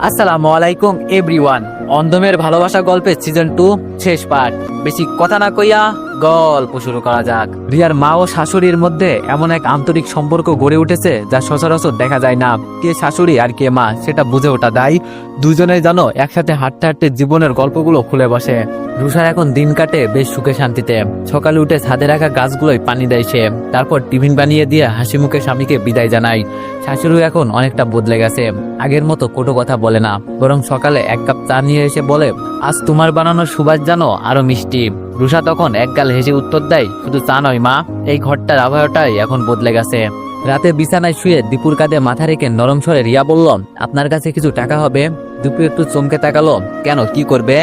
আসসালামু আলাইকুম এভরিওয়ান অন্ধমের ভালোবাসা গল্পের সিজন টু শেষ পার্ট বেশি কথা না কইয়া গল্প শুরু করা যাক। রিয়ার মা ও শাশুড়ির মধ্যে এমন এক আন্তরিক সম্পর্ক গড়ে উঠেছে যা সচরাচর দেখা যায় না। কে শাশুড়ি আর কে মা, সেটা বুঝে ওঠা দায়। দুজনে জানো একসাথে হাঁটতে হাঁটতে জীবনের গল্পগুলো খুলে বসে। রুষার এখন দিন কাটে বেশ সুখে শান্তিতে। সকালে উঠে ছাদে রাখা গাছগুলোই পানি দেয় সে। তারপর টিফিন বানিয়ে দিয়ে হাসি মুখে স্বামীকে বিদায় জানায়। শাশুড়ি এখন অনেকটা বদলে গেছে। আগের মতো কোটো কথা বলে না। বরং সকালে এক কাপ চা নিয়ে এসে বলে, আজ তোমার বানানোর সুবাস জানো, আরও মিষ্টি। রুষা তখন একগাল হেসে উত্তর দেয়, শুধু চা নয় মা, এই ঘরটার আবহাওয়াটাই এখন বদলে গেছে। রাতে বিছানায় শুয়ে দীপুর কাঁধে মাথা রেখে নরম স্বরে রিয়া বলল, আপনার কাছে কিছু টাকা হবে? দীপু একটু চমকে তাকালো, কেন, কি করবে?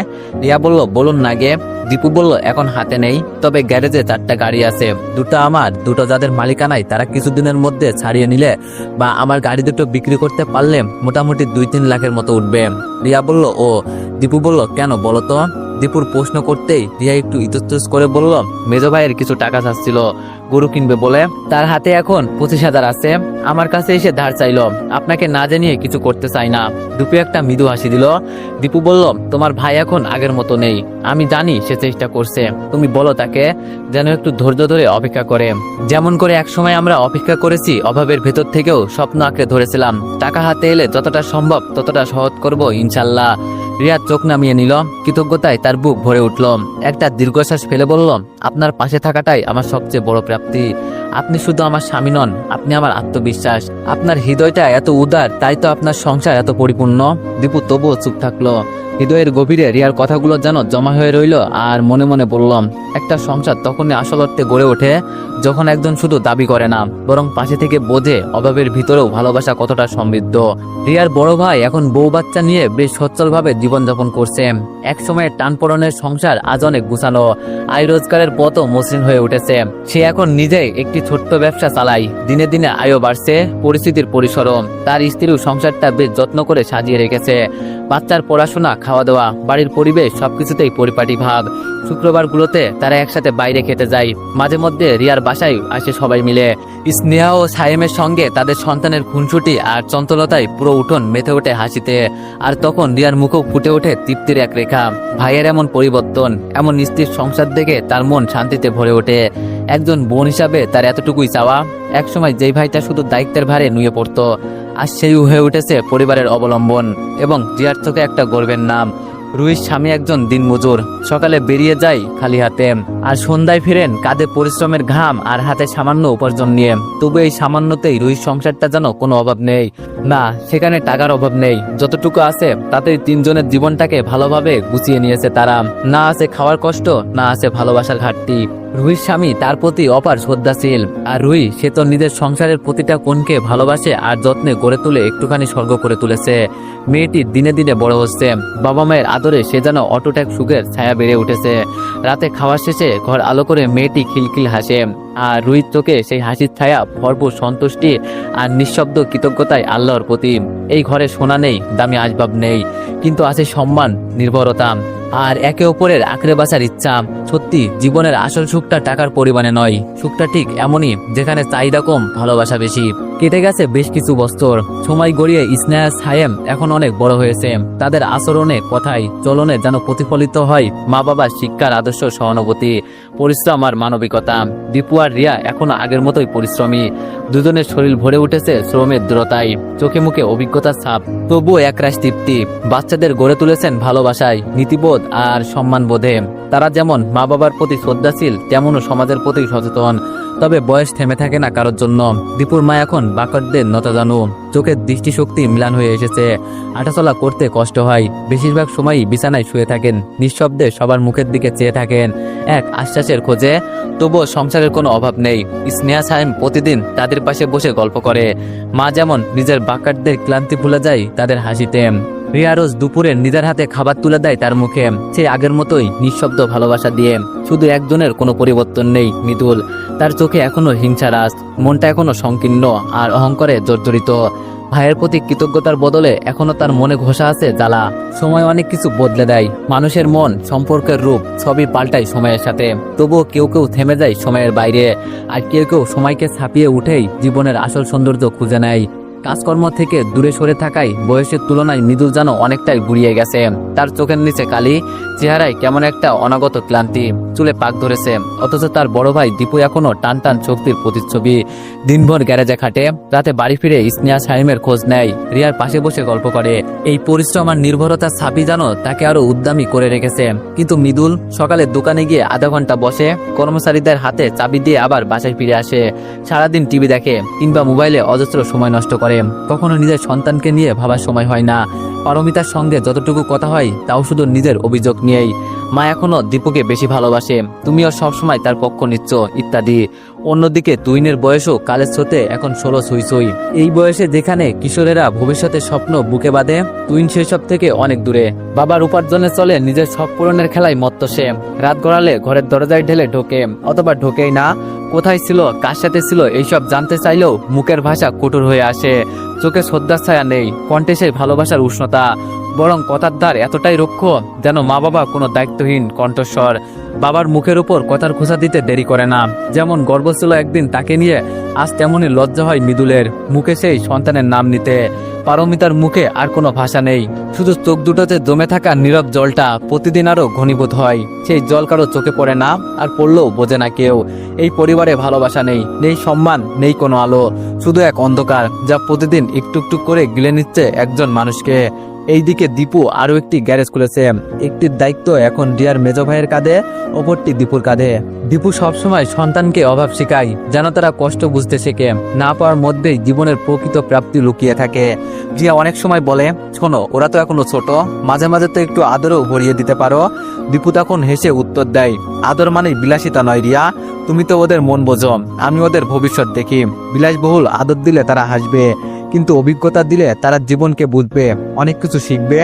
রিয়া বলল, বলুন না গে দীপু বলল, এখন হাতে নেই। তবে গ্যারেজে চারটা গাড়ি আছে। দুটো আমার, দুটো যাদের মালিকানায়, তারা কিছুদিনের মধ্যে ছাড়িয়ে নিলে বা আমার গাড়ি দুটো বিক্রি করতে পারলে মোটামুটি দুই তিন লাখের মতো উঠবে। রিয়া বলল, ও। দীপু বলল, কেন বলো তো? দীপুর প্রশ্ন করতেই রিয়া একটু ইতস্তস করে বলল, মেজ ভাইয়ের কিছু টাকা চাচ্ছিল। গরু কিনবে বলে, তার হাতে এখন পঁচিশ হাজার আছে। আমার কাছে এসে ধার চাইলো, আপনাকে না জানিয়ে কিছু করতে চাই না। দুপু একটা মৃদু হাসি দিল। দীপু বলল, তোমার ভাই এখন আগের মতো নেই। আমি জানি সে চেষ্টা করছে। তুমি বলো তাকে যেন একটু ধৈর্য ধরে অপেক্ষা করে। যেমন করে একসময় আমরা অপেক্ষা করেছি, অভাবের ভেতর থেকেও স্বপ্ন আঁকড়ে ধরেছিলাম। টাকা হাতে এলে যতটা সম্ভব ততটা সহজ করব ইনশাল্লাহ। রিয়া চোখ নামিয়ে নিল। কৃতজ্ঞতায় তার বুক ভরে উঠল। একটা দীর্ঘশ্বাস ফেলে বলল, আপনার পাশে থাকাটাই আমার সবচেয়ে বড় প্রাপ্তি। আপনি শুধু আমার স্বামী নন, আপনি আমার আত্মবিশ্বাস। আপনার হৃদয়টা এত উদার, তাই তো আপনার সংসার এত পরিপূর্ণ। দীপু তবুও চুপ থাকল। হৃদয়ের গভীরে রিয়ার কথাগুলো যেন জমা হয়ে রইল আর মনে মনে বললাম একটা সংসার তখনই আসল অর্থে গড়ে ওঠে যখন একজন শুধু দাবি করে না, বরং পাশে থেকে বোঝে অভাবের ভিতরেও ভালোবাসা কতটা সমৃদ্ধ। রিয়ার বড় ভাই এখন বউ বাচ্চা নিয়ে বেশ সচ্ছলভাবে জীবনযাপন করছে। এক সময়ের টানপড়নের সংসার আজ অনেক গুছানো। আয় রোজগারের পথও মসৃণ হয়ে উঠেছে। সে এখন নিজেই একটি ছোট্ট ব্যবসা চালায়। দিনে দিনে আয়ও বাড়ছে, পরিস্থিতির পরিসরও। তার স্ত্রীও সংসারটা বেশ যত্ন করে সাজিয়ে রেখেছে। বাচ্চার পড়াশোনা খাওয়া দাওয়া বাড়ির পরিবেশ সবকিছুতেই পরিপাটি ভাব। শুক্রবারগুলোতে তারা একসাথে বাইরে খেতে যায়। মাঝে মধ্যে রিয়ার বাসায় আসে সবাই মিলে। স্নেহা ও সায়েমের সঙ্গে তাদের সন্তানের খুনসুটি আর চঞ্চলতায় পুরো উঠোন মেতে ওঠে হাসিতে। আর তখন রিয়ার মুখও ফুটে ওঠে তৃপ্তির এক রেখা। ভাইয়ের এমন পরিবর্তন, এমন নিস্তির সংসার দেখে তার মন শান্তিতে ভরে ওঠে। একজন বোন হিসাবে তার এতটুকুই চাওয়া। একসময় যেই ভাইটা শুধু দায়িত্বের ভারে নুয়ে পড়তো আর সেই হয়ে উঠেছে পরিবারের অবলম্বন এবং জিয়ার্থকে একটা গর্বের নাম। রুহির স্বামী একজন দিনমজুর। সকালে বেরিয়ে যায় খালি হাতে আর সন্ধ্যায় ফিরেন কাঁধে পরিশ্রমের ঘাম আর হাতে সামান্য উপার্জন নিয়ে। তবু এই সামান্যতেই রুহির সংসারটা যেন কোনো অভাব নেই। না, সেখানে টাকার অভাব নেই। যতটুকু আছে, তাতেই তিনজনের জীবনটাকে ভালোভাবে গুছিয়ে নিয়েছে তারা। না আছে খাওয়ার কষ্ট, না আছে ভালোবাসার ঘাটতি। রুহির স্বামী তার প্রতি অপার শ্রদ্ধাশীল, আর রুহি, সে তো নিজের সংসারের প্রতিটা কোণকে ভালোবাসে আর যত্নে গড়ে তুলে একটুখানি স্বর্গ করে তুলেছে। মেয়েটি দিনে দিনে বড় হচ্ছে। বাবা মায়ের আদরে সে যেন অটোট এক সুখের ছায়া বেড়ে উঠেছে। রাতে খাওয়া শেষে ঘর আলো করে মেয়েটি খিলখিল হাসে, আর রুহির চোখে সেই হাসির ছায়া, ভরপুর সন্তুষ্টি আর নিঃশব্দ কৃতজ্ঞতায় আল্লাহর প্রতি। এই ঘরে সোনা নেই, দামি আসবাব নেই, কিন্তু আছে সম্মান, নির্ভরতা। আর একে অপরের আঁকড়ে বাঁচার ইচ্ছা। সত্যি, জীবনের আসল সুখটা টাকার পরিমাণে নয়। সুখটা ঠিক এমনই, যেখানে চাহিদা কম, ভালোবাসা বেশি। কেটে গেছে বেশ কিছু বছর। সময় গড়িয়ে স্নেহা, সায়েম এখন অনেক বড় হয়েছে। তাদের আচরণে, কথায়, চলনে যেন প্রতিফলিত হয় মা বাবার শিক্ষার আদর্শ সহানুভূতি, পরিশ্রম আর মানবিকতা। দীপু আর রিয়া এখনও আগের মতোই পরিশ্রমী। দুজনের শরীর ভরে উঠেছে শ্রমের দূরতায় চোখে মুখে অভিজ্ঞতার ছাপ। তবুও একরাশ তৃপ্তি। বাচ্চাদের গড়ে তুলেছেন ভালোবাসায়, নীতিবোধ আর সম্মান বোধে তারা যেমন মা বাবার প্রতি শ্রদ্ধাশীল, তেমনও সমাজের প্রতি সচেতন। তবে বয়স থেমে থাকে না কারোর জন্য। দীপুর মা এখন বাকরদের নতা জানু চোখের দৃষ্টিশক্তি মিলান হয়ে এসেছে। হাঁটাচলা করতে কষ্ট হয়। বেশিরভাগ সময়ই বিছানায় শুয়ে থাকেন। নিঃশব্দে সবার মুখের দিকে চেয়ে থাকেন। এক আশ্বাসের খোঁজে, তবুও সংসারের কোনো অভাব নেই। স্নেহা সাহেব প্রতিদিন তাদের পাশে বসে গল্প করে। মা যেমন নিজের বাকারদের ক্লান্তি ভুলে যায়, তাদের হাসিতে। রিয়া রোজ দুপুরে নিজের হাতে খাবার তুলে দেয় তার মুখে। সে আগের মতোই নিঃশব্দ ভালোবাসা দিয়ে। শুধু একজনের কোনো পরিবর্তন নেই, মৃদুল। তার চোখে এখনও হিংসা রাস মনটা এখনও সংকীর্ণ আর অহংকারে জর্জরিত। ভাইয়ের প্রতি কৃতজ্ঞতার বদলে এখনও তার মনে ঘোষা আছে জ্বালা। সময় অনেক কিছু বদলে দেয়। মানুষের মন, সম্পর্কের রূপ, সবই পাল্টায় সময়ের সাথে। তবুও কেউ কেউ থেমে যায় সময়ের বাইরে। আর কেউ কেউ সময়কে ছাপিয়ে উঠেই জীবনের আসল সৌন্দর্য খুঁজে নেয়। কাজকর্ম থেকে দূরে সরে থাকায় বয়সের তুলনায় মৃদুল যেন অনেকটাই গুড়িয়ে গেছে। তার চোখের নিচে কালি, চেহারায় কেমন একটা অনাগত ক্লান্তি, চুলে পাক ধরেছে। অথচ তার বড় ভাই দীপু এখনও টান টান শক্তির প্রতিচ্ছবি। দিনভর গ্যারেজে খাটে, রাতে বাড়ি ফিরে স্নেহা সাইমের খোঁজ নেয়, রিয়ার পাশে বসে গল্প করে। এই পরিশ্রম আর নির্ভরতার ছাপি যেন তাকে আরও উদ্যমী করে রেখেছে। কিন্তু মৃদুল সকালে দোকানে গিয়ে আধা ঘণ্টা বসে, কর্মচারীদের হাতে চাবি দিয়ে আবার বাসায় ফিরে আসে। সারাদিন টিভি দেখে কিংবা মোবাইলে অজস্র সময় নষ্ট করে। কখনো নিজের সন্তানকে নিয়ে ভাবার সময় হয় না। পারমিতার সঙ্গে যতটুকু কথা হয়, তাও শুধু নিজের অভিযোগ নিয়েই। মা এখনও দীপুকে বেশি ভালোবাসে। তুমিও সবসময় তার পক্ষ নিচ্ছ, ইত্যাদি। অন্যদিকে তুইনের বয়সও কালের স্রোতে এখন ষোলো সুই সুই এই বয়সে যেখানে কিশোরেরা ভবিষ্যতের স্বপ্ন বুকে বাঁধে তুইন সেসব থেকে অনেক দূরে। বাবার উপার্জনে চলে নিজের শখ পূরণের খেলায় মত্ত সে। রাত গড়ালে ঘরের দরজায় ঢেলে ঢোকে। অথবা ঢোকেই না। কোথায় ছিল, কার সাথে ছিল, এইসব জানতে চাইলেও মুখের ভাষা কঠোর হয়ে আসে। চোখে শ্রদ্ধার ছায়া নেই। কণ্ঠে সেই ভালোবাসার উষ্ণতা। বরং কথার ধার এতটাই রক্ষ যেন মা বাবা কোনো দায়িত্বহীন কণ্ঠস্বর বাবার মুখের উপর কথার খোঁজা দিতে দেরি করে না। যেমন গর্ব ছিল একদিন তাকে নিয়ে, আজ তেমনই লজ্জা হয় মৃদুলের মুখে সেই সন্তানের নাম নিতে। পারমিতার মুখে আর কোনো ভাষা নেই। শুধু চোখ দুটোতে জমে থাকা নীরব জলটা প্রতিদিন আরও ঘনীভূত হয়। সেই জল কারও চোখে পড়ে না আর পড়লেও বোঝে না কেউ। এই পরিবারে ভালোবাসা নেই নেই সম্মান, নেই কোনো আলো। শুধু এক অন্ধকার যা প্রতিদিন একটু একটু করে গিলে নিচ্ছে একজন মানুষকে। এইদিকে দীপু আরও একটি গ্যারেজ খুলেছে। একটির দায়িত্ব এখন ডিয়ার মেজ ভাইয়ের কাঁধে, অপরটি দীপুর কাঁধে। দীপু সবসময় সন্তানকে অভাব শেখায়, যেন তারা কষ্ট বুঝতে শেখে। না পাওয়ার মধ্যেই জীবনের প্রকৃত প্রাপ্তি লুকিয়ে থাকে। জিয়া অনেক সময় বলে, শোনো, ওরা তো এখনও ছোট। মাঝে মাঝে তো একটু আদরও ভরিয়ে দিতে পারো। দীপু তখন হেসে উত্তর দেয়, আদর মানে বিলাসিতা নয় রিয়া। তুমি তো ওদের মন বোঝো। আমি ওদের ভবিষ্যৎ দেখি। বিলাসবহুল আদর দিলে তারা হাসবে। কিন্তু অভিজ্ঞতা দিলে তারা জীবনকে বুঝবে, অনেক কিছু শিখবে।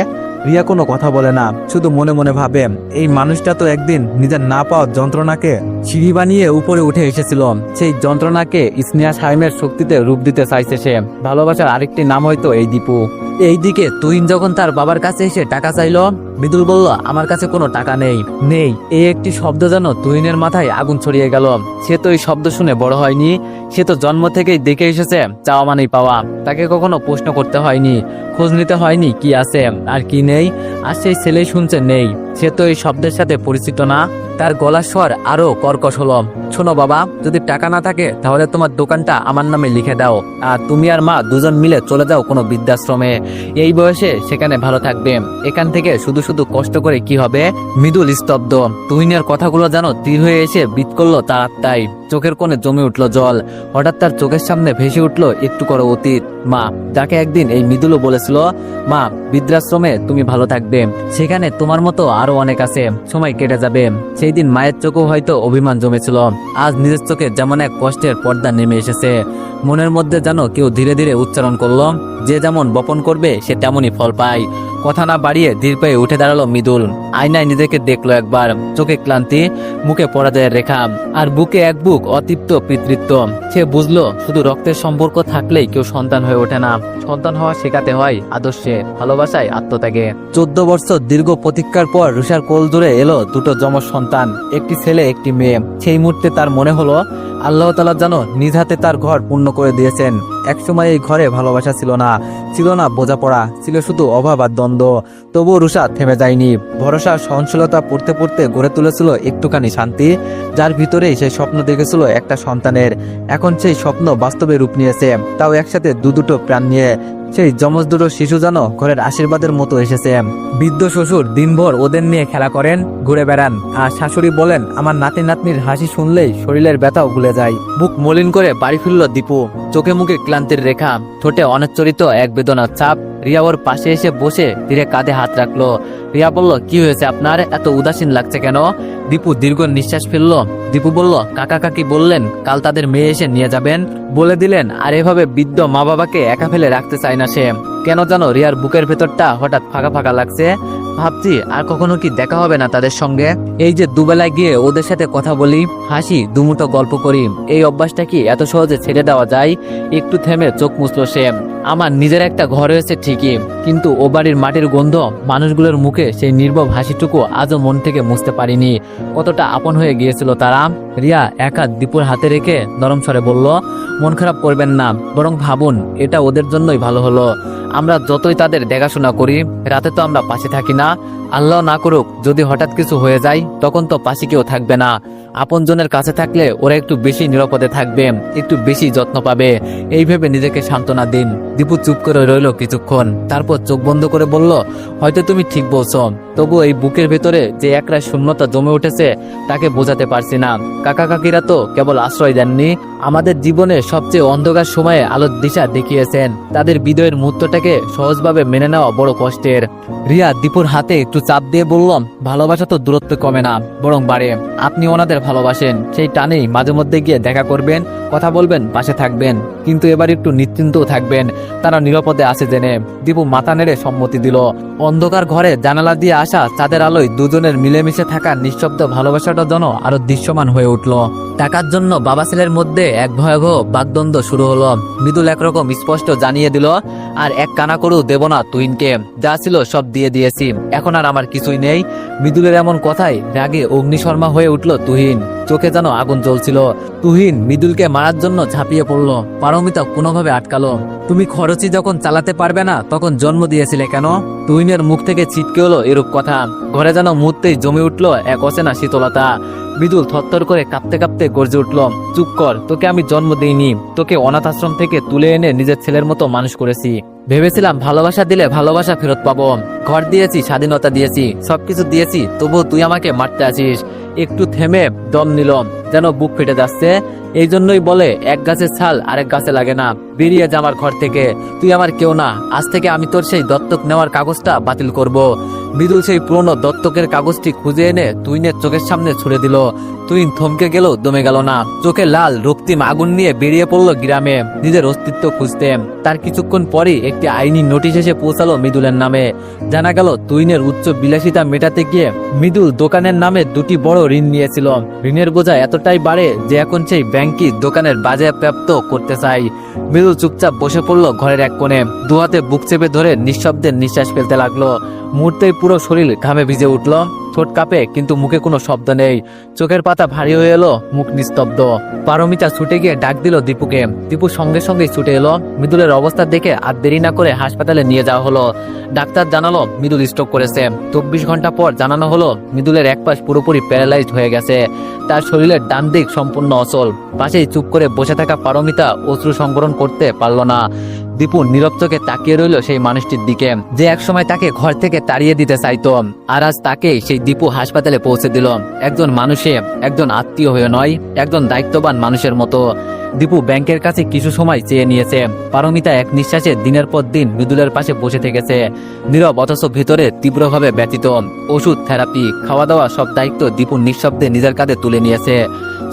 রিয়া কোনো কথা বলে না, শুধু মনে মনে ভাবে, এই মানুষটা তো একদিন নিজের না পাওয়া যন্ত্রণাকে সিঁড়ি বানিয়ে উপরে উঠে এসেছিল। সেই যন্ত্রণাকে স্নেহা সাইমের শক্তিতে রূপ দিতে চাইছে সে। ভালোবাসার আরেকটি নাম হয়তো এই দীপু। এইদিকে তুইন যখন তার বাবার কাছে এসে টাকা চাইলো, মৃদুল বলল, আমার কাছে কোনো টাকা নেই। নেই? এই একটি শব্দ যেন তুহিনের মাথায় আগুন ছড়িয়ে গেল। সে তো এই শব্দ শুনে বড় হয়নি। সে তো জন্ম থেকেই দেখে এসেছে, চাওয়া মানেই পাওয়া। তাকে কখনো প্রশ্ন করতে হয়নি। খোঁজ নিতে হয়নি কি আছে আর কি নেই। আর সেই ছেলেই শুনছে, নেই। সে তো এই শব্দের সাথে পরিচিত না। তার গলার স্বর আরও কর্কশ হলম শোনো বাবা, যদি টাকা না থাকে, তাহলে তোমার দোকানটা আমার নামে লিখে দাও। আর তুমি আর মা দুজন মিলে চলে যাও কোনো বৃদ্ধাশ্রমে। এই বয়সে সেখানে ভালো থাকবে। এখান থেকে শুধু শুধু কষ্ট করে কি হবে? মৃদুল স্তব্ধ তুহিনের কথাগুলো যেন তীর হয়ে এসে বিদ করল তার আত্মায় চোখের কোণে জমে উঠল জল। হঠাৎ তার চোখের সামনে ভেসে উঠল একটু করো অতীত। মা, যাকে একদিন এই মৃদুলও বলেছিল, মা, বৃদ্ধাশ্রমে তুমি ভালো থাকবে। সেখানে তোমার মতো আরও অনেক আছে। সময় কেটে যাবে। সেই দিন মায়ের চোখেও হয়তো অভিমান জমেছিল। আজ নিজের চোখে যেমন এক কষ্টের পর্দা নেমে এসেছে। মনের মধ্যে যেন কেউ ধীরে ধীরে উচ্চারণ করল, যে যেমন বপন করবে, সে তেমনই ফল পায়। কথা না বাড়িয়ে ধীর পায়ে উঠে দাঁড়াল মৃদুল। আয়নায় নিজেকে দেখল একবার। চোখে ক্লান্তি, মুখে পরাজয়ের রেখা আর বুকে এক বুক অতৃপ্ত পিতৃত্ব। সে বুঝলো, শুধু রক্তের সম্পর্ক থাকলেই কেউ সন্তান হয়ে ওঠে না। সন্তান হওয়া শেখাতে হয় আদর্শে, ভালোবাসায় আত্মত্যাগে। চোদ্দ বছর দীর্ঘ প্রতীক্ষার পর রুষার কোল জুড়ে এলো দুটো যমজ সন্তান, একটি ছেলে, একটি মেয়ে। সেই মুহূর্তে তার মনে হলো আল্লাহ তালা যেন নিজ হাতে তার ঘর পূর্ণ করে দিয়েছেন। একসময় এই ঘরে ভালোবাসা ছিল না ছিল না বোঝাপড়া, ছিল শুধু অভাব আর দ্বন্দ্ব। তবুও রুষা থেমে যায়নি। ভরসা, সহনশীলতা পড়তে পড়তে গড়ে তুলেছিল একটুখানি শান্তি, যার ভিতরেই সেই স্বপ্ন দেখেছিল একটা সন্তানের। এখন সেই স্বপ্ন বাস্তবে রূপ নিয়েছে, তাও একসাথে দু দুটো প্রাণ নিয়ে সেই যমজ দুটো শিশু যেন ঘরের আশীর্বাদের মতো এসেছে বৃদ্ধ শ্বশুর দিনভর ওদের নিয়ে খেলা করেন, ঘুরে বেড়ান, আর শাশুড়ি বলেন, আমার নাতি নাতনির হাসি শুনলেই শরীরের ব্যথাও ভুলে যায়। বুক মলিন করে বাড়ি ফিরল দীপু। চোখে মুখে ক্লান্তির রেখা, ঠোঁটে অনচ্চরিত এক বেদনার চাপ রিয়া ওর পাশে এসে বসে ধীরে কাঁধে হাত রাখল। রিয়া বলল, কি হয়েছে আপনার? এত উদাসীন লাগছে কেন? দীপু দীর্ঘ নিঃশ্বাস ফেলল। দীপু বলল, কাকা কাকি বললেন, কাল তাদের মেয়ে এসে নিয়ে যাবেন। বলে দিলেন, আর এভাবে বৃদ্ধ মা বাবাকে একা ফেলে রাখতে চায় না সে। কেন জানো, রিয়ার বুকের ভেতরটা হঠাৎ ফাঁকা ফাঁকা লাগছে। ভাবছি আর কখনো কি দেখা হবে না তাদের সঙ্গে। এই যে দুবেলায় গিয়ে ওদের সাথে কথা বলি, হাসি দুমুটো গল্প করি, এই অভ্যাসটা কি এত সহজে ছেড়ে দেওয়া যায়? একটু থেমে চোখ মুছলো সে। আমার নিজের একটা ঘর হয়েছে ঠিকই, কিন্তু ও বাড়ির মাটির গন্ধ মানুষগুলোর মুখে সেই নির্ভব হাসিটুকু আজও মন থেকে মুছতে পারিনি। কতটা আপন হয়ে গিয়েছিল তারা। রিয়া একা দীপুর হাতে রেখে নরম স্বরে বলল, মন খারাপ করবেন না, বরং ভাবুন, এটা ওদের জন্যই ভালো হলো। আমরা যতই তাদের দেখাশোনা করি, রাতে তো আমরা পাশে থাকি না। 啊。আল্লাহ না করুক, যদি হঠাৎ কিছু হয়ে যায়, তখন তো পাশে কেউ থাকবে না। আপনজনের কাছে থাকলে ওরা একটু বেশি নিরাপদে থাকবে, একটু বেশি যত্ন পাবে। এই ভেবে নিজেকে সান্ত্বনা দিন। দীপু চুপ করে রইল কিছুক্ষণ। তারপর চোখ বন্ধ করে বলল, হয়তো তুমি ঠিক বলছো। তবু এই বুকের ভেতরে যে একরা শূন্যতা জমে উঠেছে, তাকে বোঝাতে পারছি না। কাকা কাকিরা তো কেবল আশ্রয় দেননি, আমাদের জীবনে সবচেয়ে অন্ধকার সময়ে আলোর দিশা দেখিয়েছেন। তাদের বিদয়ের মুহূর্তটাকে সহজভাবে মেনে নেওয়া বড় কষ্টের। রিয়া দীপুর হাতে একটু চাপ দিয়ে বললাম, ভালোবাসা তো দূরত্ব কমে না, বরং বাড়ে। আপনি ওনাদের ভালোবাসেন। সেই টানেই মাঝে মধ্যে গিয়ে দেখা করবেন কথা বলবেন, পাশে থাকবেন। কিন্তু এবার একটু নিশ্চিন্তও থাকবেন। তারা নিরাপদে আছে জেনে দীপু মাথা নেড়ে সম্মতি দিল। অন্ধকার ঘরে জানালা দিয়ে আসা চাঁদের আলোয় দুজনের মিলেমিশে থাকা নিঃশব্দ ভালোবাসাটা যেন আরও দৃশ্যমান হয়ে উঠল। টাকার জন্য বাবা ছেলের মধ্যে এক ভয়াবহ বাগদ্বন্দ্ব শুরু হলো। মৃদুল একরকম স্পষ্ট জানিয়ে দিল, আর এক কানা করেও দেব না তুহিনকে। যা ছিল সব দিয়ে দিয়েছি। এখন আর আমার কিছুই নেই। মৃদুলের এমন কথায় রাগে অগ্নিশর্মা হয়ে উঠল তুহিন। চোখে যেন আগুন জ্বলছিল। তুহিন মৃদুলকে মারার জন্য ঝাঁপিয়ে পড়ল। পারমিতা কোনোভাবে আটকালো। তুমি খরচি যখন চালাতে পারবে না, তখন জন্ম দিয়েছিলে কেন? তুহিনের মুখ থেকে ছিটকে হলো এরূপ কথা। ঘরে যেন মুহূর্তেই জমে উঠল এক অচেনা শীতলতা। মৃদুল থরথর করে কাঁপতে কাঁপতে গর্জে উঠল, চুপ কর, তোকে আমি জন্ম দিইনি। তোকে অনাথ আশ্রম থেকে তুলে এনে নিজের ছেলের মতো মানুষ করেছি। ভেবেছিলাম ভালোবাসা দিলে ভালোবাসা ফেরত পাবো। ঘর দিয়েছি, স্বাধীনতা দিয়েছি, সবকিছু দিয়েছি, তবুও তুই আমাকে মারতে আছিস একটু থেমে দম নিল, যেন বুক ফেটে যাচ্ছে। এই জন্যই বলে, এক গাছের ছাল, আরেক গাছে লাগে না। বেরিয়ে যা আমার ঘর থেকে। তুই আমার কেউ না। আজ থেকে আমি তোর সেই দত্তক নেওয়ার কাগজটা বাতিল করব। মৃদুল সেই পুরনো দত্তকের কাগজটি খুঁজে এনে তুইনের চোখের সামনে ছুড়ে দিল। তুই থমকে গেল, দমে গেল না। চোখে লাল, রক্তিম আগুন নিয়ে বেরিয়ে পড়ল গ্রামে। নিজের অস্তিত্ব খুঁজতে। তার কিছুক্ষণ পরে একটি আইনি নোটিশ এসে পৌঁছালো মৃদুলের নামে। জানা গেল, তুইনের উচ্চ বিলাসিতা মেটাতে গিয়ে মৃদুল দোকানের নামে দুটি বড় ঋণ নিয়েছিল। ঋণের বোঝা এতটাই বাড়ে যে এখন সেই ব্যাংকই দোকানের বাজেয়াপ্ত করতে চাই। মৃদুল চুপচাপ বসে পড়ল ঘরের এক কোণে। দুহাতে বুক চেপে ধরে নিঃশব্দের নিঃশ্বাস ফেলতে লাগল। মুহূর্তেই পুরো শরীর ঘামে ভিজে উঠল। ঠোঁট কাঁপে, কিন্তু মুখে কোনো শব্দ নেই। চোখের পাতা ভারী হয়ে এলো, মুখ নিস্তব্ধ। পারমিতা ছুটে গিয়ে ডাক দিল দীপুকে। দীপু সঙ্গে সঙ্গে ছুটে এলো। মৃদুলের অবস্থা দেখে আর দেরি না করে হাসপাতালে নিয়ে যাওয়া হলো। ডাক্তার জানালো, মৃদুল স্ট্রোক করেছে। চব্বিশ ঘণ্টা পর জানানো হলো, মৃদুলের এক পাশ পুরোপুরি প্যারালাইজড হয়ে গেছে। তার শরীরের ডান দিক সম্পূর্ণ অচল। পাশেই চুপ করে বসে থাকা পারমিতা অশ্রু সংবরণ করতে পারল না। দীপু নীরব চোখে তাকিয়ে রইল সেই মানুষটির দিকে, যে একসময় তাকে ঘর থেকে তাড়িয়ে দিতে চাইত। আর আজ তাকে সেই দীপু হাসপাতালে পৌঁছে দিল। একজন মানুষে, একজন আত্মীয় হয়ে নয়, একজন দায়িত্ববান মানুষের মতো। দীপু ব্যাংকের কাছে কিছু সময় চেয়ে নিয়েছে। পারমিতা এক নিঃশ্বাসে দিনের পর দিন মৃদুলের পাশে বসে থেকেছে। নীরব অথচ ভিতরে তীব্রভাবে ব্যতীত ওষুধ, থেরাপি খাওয়া দাওয়া সব দায়িত্ব দীপু নিঃশব্দে নিজের কাঁধে তুলে নিয়েছে।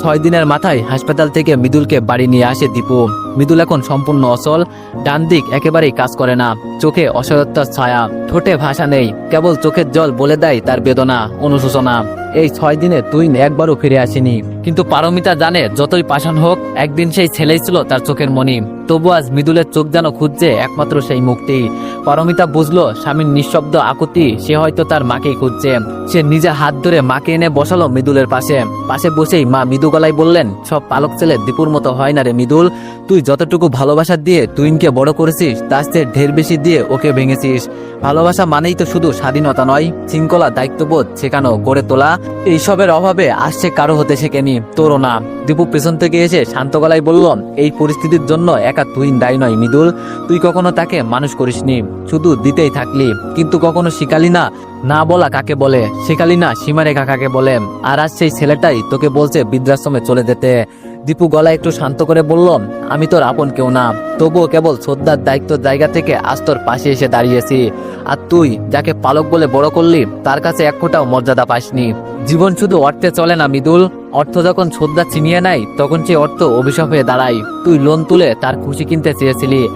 ছয় দিনের মাথায় হাসপাতাল থেকে মৃদুলকে বাড়ি নিয়ে আসে দীপু। মৃদুল এখন সম্পূর্ণ অচল, ডান দিক একেবারেই কাজ করে না। চোখে অসহায়তার ছায়া, ঠোঁটে ভাষা নেই, কেবল চোখের জল বলে দেয় তার বেদনা, অনুশোচনা। এই ছয় দিনে তুই একবারও ফিরে আসেনি। কিন্তু পারমিতা জানে যতই পাষাণ হোক, একদিন সেই ছেলেই ছিল তার চোখের মনি। তবু আজ মৃদুলের চোখ যেন খুঁজছে একমাত্র সেই মুক্তি। পারমিতা বুঝলো, স্বামীর নিঃশব্দ আকুতি, সে হয়তো তার মাকেই খুঁজছে। সে নিজে হাত ধরে মাকে এনে বসালো মৃদুলের পাশে। পাশে বসেই মা মৃদু গলায় বললেন, সব পালক ছেলে দীপুর মতো হয় না রে মৃদুল। তুই যতটুকু ভালোবাসা দিয়ে তুইনকে বড় করেছিস চেয়ে ঢের বেশি দিয়ে ওকে ভেঙেছিস। ভালোবাসা মানেই তো শুধু স্বাধীনতা নয়, শৃঙ্খলা, দায়িত্ববোধ, শেখানো, গড়ে তোলা। এইসবের অভাবে আসছে কারও হতে শেখেনি। তোরও না। দীপু পেছন থেকে এসে শান্ত গলায় বলল, এই পরিস্থিতির জন্য একা তুই দায়ী নয় মৃদুল। তুই কখনো তাকে মানুষ করিসনি। শুধু দিতেই থাকলি। কিন্তু কখনো শিখালি না। না বলা কাকে বলে? শেখালি না সীমারেখা কাকে বলে? আর আজ সেই ছেলেটাই তোকে বলছে বৃদ্ধাশ্রমে চলে যেতে। দীপু গলা একটু শান্ত করে বলল, আমি তোর আপন কেউ না। তবুও কেবল শ্রদ্ধার দায়িত্ব জায়গা থেকে আজ তোর পাশে এসে দাঁড়িয়েছি। আর তুই যাকে পালক বলে বড় করলি, তার কাছে এক ফোঁটাও মর্যাদা পাসনি। জীবন শুধু অর্থে চলে না, মৃদুল। অর্থ যখন শ্রদ্ধা ছিনিয়ে নেয়, তখন সেই অর্থ অভিশাপ হয়ে দাঁড়ায়। তুই লোন তুলে তার খুশি কিনতে চেয়েছিলি।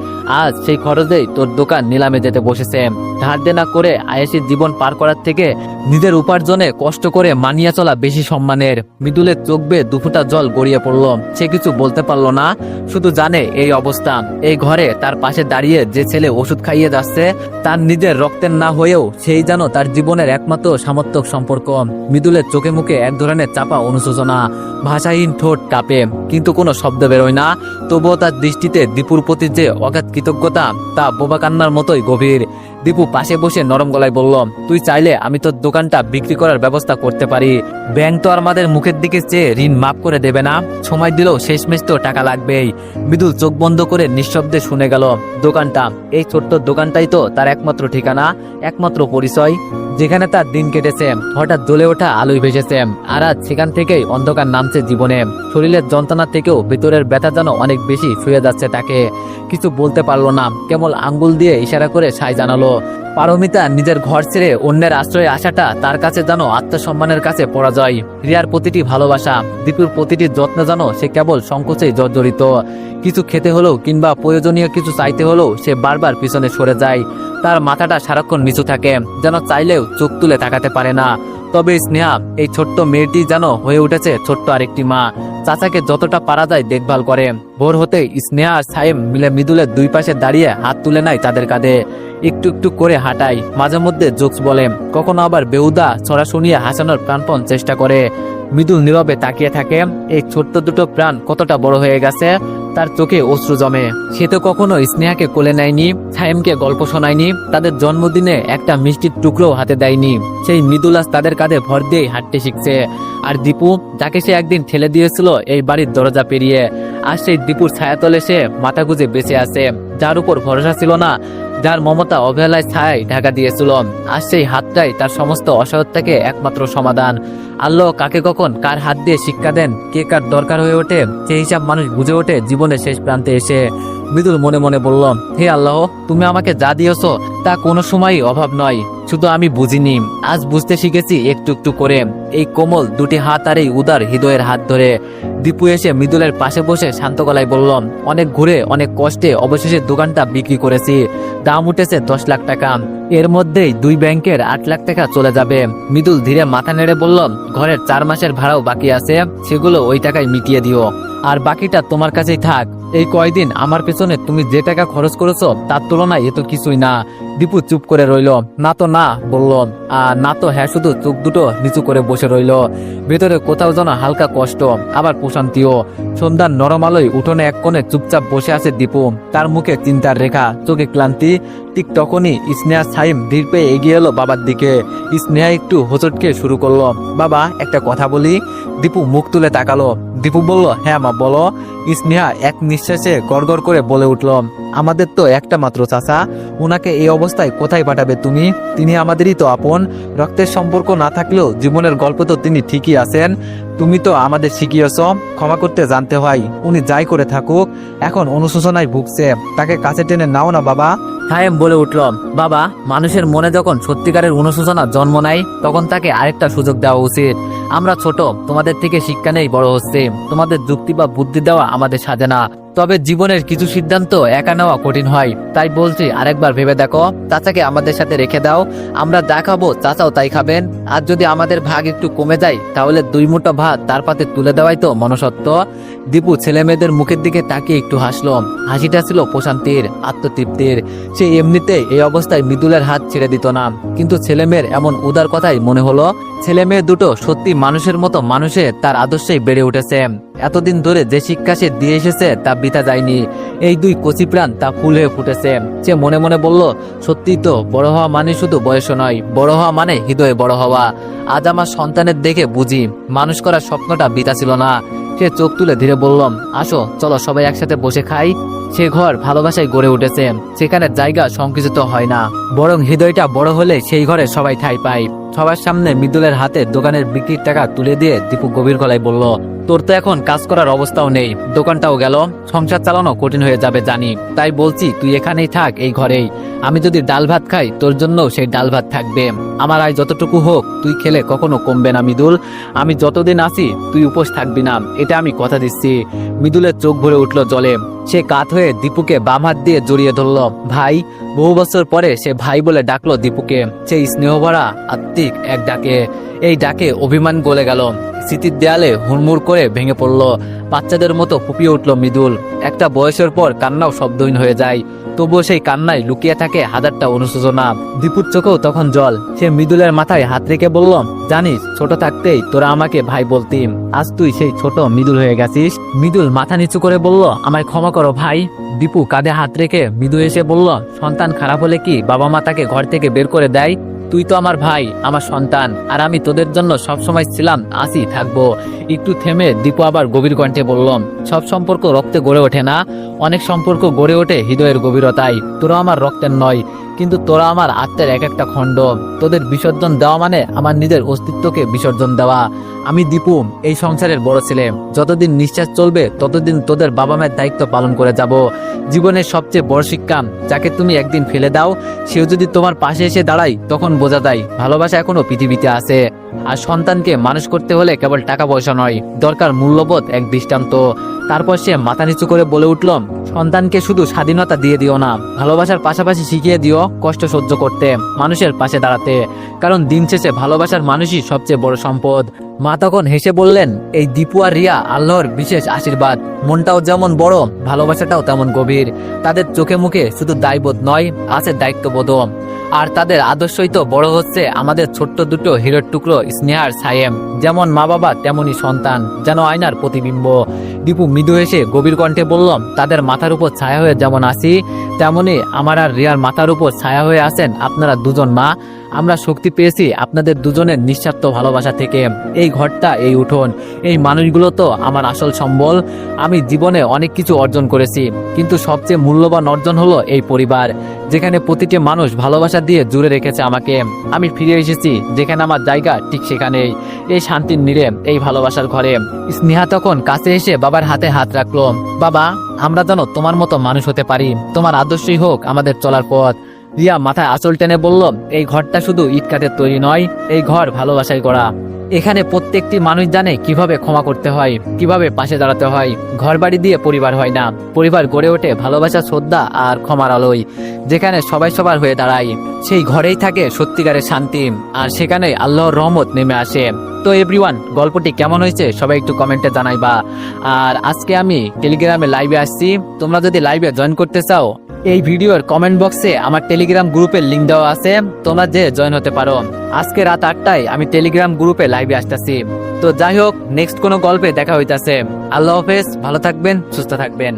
আজ সেই খরচেই তোর দোকান নিলামে যেতে বসেছে। ধার দেনা করে আয়েসির জীবন পার করার থেকে নিজের উপার্জনে কষ্ট করে মানিয়ে চলা বেশি সম্মানের। মৃদুলের চোখ বেয়ে দুফুটা জল গড়িয়ে পড়ল। সে কিছু বলতে পারল না, শুধু জানে এই অবস্থা। এই ঘরে তার পাশে দাঁড়িয়ে যে ছেলে ওষুধ খাইয়ে যাচ্ছে, তার নিজের রক্তের না হয়েও সেই যেন তার জীবনের একমাত্র সামর্থক সম্পর্ক। মৃদুলের চোখে মুখে এক ধরনের চাপা অনুশোচনা। ভাষাহীন ঠোঁট কাঁপে, কিন্তু কোনো শব্দ বেরোয় না। তবুও তার দৃষ্টিতে দীপুর প্রতি যে অগাধ কৃতজ্ঞতা, তা বোবা কান্নার মতোই গভীর। দীপু পাশে বসে নরম গলায় বলল, তুই চাইলে আমি তোর দোকানটা বিক্রি করার ব্যবস্থা করতে পারি। ব্যাংক তো আমাদের মুখের দিকে চেয়ে ঋণ মাফ করে দেবে না। সময় দিলেও শেষ শেষমেশ তো টাকা লাগবেই। মৃদুল চোখ বন্ধ করে নিঃশব্দে শুনে গেল, দোকানটা, এই ছোট্ট দোকানটাই তো তার একমাত্র ঠিকানা, একমাত্র পরিচয়। যেখানে তার দিন কেটেছে, হঠাৎ জ্বলে ওঠা আলোয় ভেসেছে। আর আজ সেখান থেকেই অন্ধকার নামছে জীবনে। শরীরের যন্ত্রণা থেকেও ভেতরের ব্যথা যেন অনেক বেশি শুয়ে যাচ্ছে তাকে। কিছু বলতে পারল না। কেবল আঙ্গুল দিয়ে ইশারা করে সাই জানালো, পারমিতা, নিজের ঘর ছেড়ে অন্যের আশ্রয়ে আসাটা তার কাছে যেন আত্মসম্মানের কাছে পরাজয়। রিয়ার প্রতিটি ভালোবাসা, দীপুর প্রতিটি যত্ন যেন সে কেবল সংকোচেই জর্জরিত। কিছু খেতে হলেও কিংবা প্রয়োজনীয় কিছু চাইতে হলেও সে বারবার পিছনে সরে যায়। তার মাথাটা সারাক্ষণ নিচু থাকে, যেন চাইলেও চোখ তুলে তাকাতে পারে না। তবে স্নেহা, এই ছোট্ট মেয়েটি যেন হয়ে উঠেছে ছোট্ট আরেকটি মা। চাচাকে যতটা পারা যায় দেখভাল করে। ভোর হতে স্নেহা আর সাইম মিলে মৃদুলের দুই পাশে দাঁড়িয়ে হাত তুলে নেয় তাদের কাঁধে। একটু একটু করে হাঁটায়। মাঝে মধ্যে জোকস বলে। কখনো আবার বেউদা ছড়া শুনিয়ে হাসানোর প্রাণপণ চেষ্টা করে। মৃদুল নীরবে তাকিয়ে থাকে। এই ছোট্ট দুটো প্রাণ কতটা বড় হয়ে গেছে? তার চোখে অশ্রু জমে। সে তো কখনো স্নেহাকে কোলে নেয়নি সাইমকে গল্প শোনায়নি, তাদের জন্মদিনে একটা মিষ্টির টুকরো হাতে দেয়নি। সেই মৃদুলাস তাদের কাঁধে ভর দিয়েই হাঁটতে শিখছে। আর দীপু, যাকে সে একদিন ঠেলে দিয়েছিল, এই বাড়ির দরজা পেরিয়ে। আর সেই দীপুর ছায়াতলে সে মাথা গুঁজে বেঁচে আছে, যার উপর ভরসা ছিল না যার মমতা অবহেলায় ছায় ঢাকা দিয়েছিল আর সেই হাতটাই তার সমস্ত অসহত্যাকে একমাত্র সমাধান। আল্লাহ কাকে কখন কার হাত দিয়ে শিক্ষা দেন, কে কার দরকার হয়ে ওঠে সেই হিসাব মানুষ বুঝে ওঠে জীবনের শেষ প্রান্তে এসে। মৃদুল মনে মনে বলল, হে আল্লাহ, তুমি আমাকে যা দিয়েছ তা কোনো সময়ই অভাব নয়। শুধু আমি বুঝিনি, আজ বুঝতে শিখেছি একটু একটু করে। এই কোমল দুটি হাত আর এই উদার হৃদয়ের হাত ধরে দীপু এসে মৃদুলের পাশে বসে শান্ত গলায় বলল, অনেক ঘুরে, অনেক কষ্টে অবশেষে দোকানটা বিক্রি করেছি। দাম উঠেছে দশ লাখ টাকা। এর মধ্যেই দুই ব্যাংকের আট লাখ টাকা চলে যাবে। মৃদুল ধীরে মাথা নেড়ে বলল, ঘরের চার মাসের ভাড়াও বাকি আছে, সেগুলো ওই টাকায় মিটিয়ে দিও। আর বাকিটা তোমার কাছেই থাক। এই কয়দিন আমার পেছনে তুমি যে টাকা খরচ করেছ, তার তুলনায় এ তো কিছুই না। দীপু চুপ করে রইল। না তো না, বলল, আর না তো হ্যাঁ শুধু চোখ দুটো নিচু করে বসে রইল। ভেতরে কোথাও যেন হালকা কষ্ট, আবার প্রশান্তিও। সন্ধ্যার নরম উঠোনে এক কোণে চুপচাপ বসে আছে দীপু। তার মুখে চিন্তার রেখা, চোখে ক্লান্তি। ঠিক তখনই স্নেহা সাইম ধীর পেয়ে এগিয়ে এলো বাবার দিকে। স্নেহা একটু হোঁচটকে শুরু করল, বাবা, একটা কথা বলি। দীপু মুখ তুলে তাকালো। দীপু বলল হ্যাঁ মা, বলো। স্নেহা এক নিঃশ্বাসে গড়গড় করে বলে উঠল, আমাদের তো একটা মাত্র চাচা ওনাকে এই অবস্থায় কোথায় পাঠাবে তুমি? তিনি আমাদেরই তো আপন। রক্তের সম্পর্ক না থাকলেও জীবনের গল্প তো তিনি ঠিকই আছেন। তুমি তো আমাদের শিখিয়েছ, ক্ষমা করতে জানতে হয়। উনি যাই করে থাকুক, এখন অনুশোচনায় ভুগছে। তাকে কাছে টেনে নাও না, বাবা। হায়েম বলে উঠল, বাবা, মানুষের মনে যখন সত্যিকারের অনুশোচনা জন্ম নেয়, তখন তাকে আরেকটা সুযোগ দেওয়া উচিত। আমরা ছোট, তোমাদের থেকে শিক্ষা নেই, বড় হচ্ছে। তোমাদের যুক্তি বা বুদ্ধি দেওয়া আমাদের সাজে না। তবে জীবনের কিছু সিদ্ধান্ত একা নেওয়া কঠিন হয়। তাই বলছি, আরেকবার ভেবে দেখো। চাচাকে আমাদের সাথে রেখে দাও। আমরা যা খাব, চাচাও তাই খাবেন। আর যদি আমাদের ভাগ একটু কমে যায়, তাহলে দুই মুঠো ভাত তার পাতে তুলে দেওয়াই তো মনসত্ব দীপু ছেলে মেয়েদের মুখের দিকে তাকিয়ে একটু হাসলো। হাসিটা ছিল প্রশান্তির, আত্মতৃপ্তির। সে এমনিতে এই অবস্থায় মৃদুলের হাত ছেড়ে দিত না। কিন্তু ছেলে মেয়ের এমন উদার কথাই মনে হলো ছেলে মেয়ে দুটো সত্যি মানুষের মতো মানুষে তার আদর্শেই বেড়ে উঠেছে। এতদিন ধরে যে শিক্ষা সে দিয়ে এসেছে, তা বিতা যায়নি। এই দুই কচি প্রাণ তা ফুল হয়ে ফুটেছে। সে মনে মনে বলল, সত্যি তো, বড় হওয়া মানে শুধু বয়স নয়, বড় হওয়া মানে হৃদয়ে বড় হওয়া। আজ আমার সন্তানের দেখে বুঝি, মানুষ করার স্বপ্নটা বিতা ছিল না। সে চোখ তুলে ধীরে বললাম, আসো, চলো সবাই একসাথে বসে খাই। সে ঘর ভালোবাসায় গড়ে উঠেছে। সেখানে জায়গা সংকুচিত হয় না। বরং হৃদয়টা বড় হলে সেই ঘরে সবাই ঠাই পায়। সবার সামনে মৃদুলের হাতে দোকানের বিক্রির টাকা তুলে দিয়ে দীপু গভীর গলায় বলল, তোর তো এখন কাজ করার অবস্থাও নেই। দোকানটাও গেল। সংসার চালানো কঠিন হয়ে যাবে জানি। তাই বলছি, তুই এখানেই থাক এই ঘরেই। আমি যদি ডাল ভাত খাই, তোর জন্য সেই ডাল ভাত থাকবে। আমার আয় যতটুকু হোক, তুই খেলে কখনো কমবে না মৃদুল। আমি যতদিন আছি, তুই উপোস থাকবি না। এটা আমি কথা দিচ্ছি। মৃদুলের চোখ ভরে উঠল জলে। সে কাত হয়ে দীপুকে বাম হাত দিয়ে জড়িয়ে ধরল। ভাই, বহু বছর পরে সে ভাই বলে ডাকলো দীপুকে। সেই স্নেহভরা আত্মিক এক ডাকে। এই ডাকে অভিমান গলে গেল। স্মৃতির দেয়ালে হুড়মুড় করে ভেঙে পড়ল। বাচ্চাদের মতো ফুপিয়ে উঠল মৃদুল। একটা বয়সের পর কান্নাও শব্দহীন হয়ে যায়। তবুও সেই কান্নায় লুকিয়ে থাকে হাজারটা অনুশোচনা। দীপুর চোখেও তখন জল। সে মৃদুলের মাথায় হাত রেখে বলল, জানিস, ছোট থাকতেই তোরা আমাকে ভাই বলতিম। আজ তুই সেই ছোট মৃদুল হয়ে গেছিস। মৃদুল মাথা নিচু করে বলল, আমায় ক্ষমা করো ভাই। দীপু কাঁধে হাত রেখে মৃদু এসে বলল, সন্তান খারাপ হলে কি বাবা মা তাকে ঘর থেকে বের করে দেয়? তুই তো আমার ভাই, আমার সন্তান, আর আমি তোদের জন্য সবসময় ছিলাম আসি থাকব। একটু থেমে দীপু আবার গভীর কণ্ঠে বললাম সব সম্পর্ক রক্তে গড়ে ওঠে না? অনেক সম্পর্ক গড়ে ওঠে হৃদয়ের গভীরতায়। তোরা আমার রক্তের নয়, কিন্তু তোরা আমার আত্মের এক একটা খণ্ড। তোদের বিসর্জন দেওয়া মানে আমার নিজের অস্তিত্বকে বিসর্জন দেওয়া। আমি দীপু, এই সংসারের বড় ছেলে। যতদিন নিঃশ্বাস চলবে, ততদিন তোদের বাবা মায়ের দায়িত্ব পালন করে যাব। জীবনের সবচেয়ে বড় শিক্ষা যাকে তুমি একদিন ফেলে দাও, সেও যদি তোমার পাশে এসে দাঁড়ায়, তখন বোঝা যায় ভালোবাসা এখনও পৃথিবীতে আছে। আর সন্তানকে মানুষ করতে হলে কেবল টাকা পয়সা নয়, দরকার মূল্যবোধ, এক দৃষ্টান্ত। তারপর সে মাথা নিচু করে বলে উঠল, সন্তানকে শুধু স্বাধীনতা দিয়ে দিও না, ভালোবাসার পাশাপাশি শিখিয়ে দিও কষ্ট সহ্য করতে, মানুষের পাশে দাঁড়াতে। কারণ দিন শেষে ভালোবাসার মানুষই সবচেয়ে বড় সম্পদ। মা তখন হেসে বললেন, এই দীপু আর রিয়া, আল্লাহর বিশেষ আশীর্বাদ। মনটাও যেমন বড়, ভালোবাসাটাও তেমন গভীর। তাদের চোখে মুখে শুধু দায়বোধ নয়, আছে দায়িত্ববোধ আর তাদের আদর্শই তো বড় হচ্ছে আমাদের ছোট্ট দুটো হিরোর টুকরো স্নেহার সায়েম যেমন মা বাবা তেমনই সন্তান, যেন আয়নার প্রতিবিম্ব। দীপু মৃদু হেসে গভীর কণ্ঠে বললাম, তাদের মাথার উপর ছায়া হয়ে যেমন আসি তেমনি আমার আর রিয়ার মাথার উপর ছায়া হয়ে আছেন আপনারা দুজন মা। আমরা শক্তি পেয়েছি আপনাদের দুজনের নিঃস্বার্থ ভালোবাসা থেকে। এই ঘরটা, এই উঠোন, এই মানুষগুলো তো আমার আসল সম্বল। আমি জীবনে অনেক কিছু অর্জন করেছি, কিন্তু সবচেয়ে মূল্যবান অর্জন হলো এই পরিবার। যেখানে প্রতিটি মানুষ ভালোবাসা দিয়ে জুড়ে রেখেছে আমাকে। আমি ফিরে এসেছি যেখানে আমার জায়গা ঠিক সেখানেই। এই শান্তির নীড়ে, এই ভালোবাসার ঘরে। স্নেহা তখন কাছে এসে বাবার হাতে হাত রাখল। বাবা, আমরা যেন তোমার মতো মানুষ হতে পারি। তোমার আদর্শই হোক আমাদের চলার পথ। রিয়া মাথায় আঁচল টেনে বলল, এই ঘরটা শুধু ইট কাঠের তৈরি নয়, এই ঘর ভালোবাসায় গড়া। এখানে প্রত্যেকটি মানুষ জানে কীভাবে ক্ষমা করতে হয়, কীভাবে পাশে দাঁড়াতে হয়। ঘর বাড়ি দিয়ে পরিবার হয় না। পরিবার গড়ে ওঠে ভালোবাসা, শ্রদ্ধা আর ক্ষমার আলোয়, যেখানে সবাই সবার হয়ে দাঁড়ায়। সেই ঘরেই থাকে সত্যিকারের শান্তি আর সেখানে আল্লাহর রহমত নেমে আসে। তো এভরিওয়ান গল্পটি কেমন হয়েছে সবাই একটু কমেন্টে জানাইবা। আর আজকে আমি টেলিগ্রামে লাইভে আসছি। তোমরা যদি লাইভে জয়েন করতে চাও এই ভিডিওর কমেন্ট বক্সে আমার টেলিগ্রাম গ্রুপের লিঙ্ক দেওয়া আছে, তোমরা যে জয়েন হতে পারো। আজকে রাত আটটায় আমি টেলিগ্রাম গ্রুপে লাইভে আসতেছি। তো যাই হোক নেক্সট কোনো গল্পে দেখা হইতাছে। আল্লাহ হাফেজ, ভালো থাকবেন, সুস্থ থাকবেন।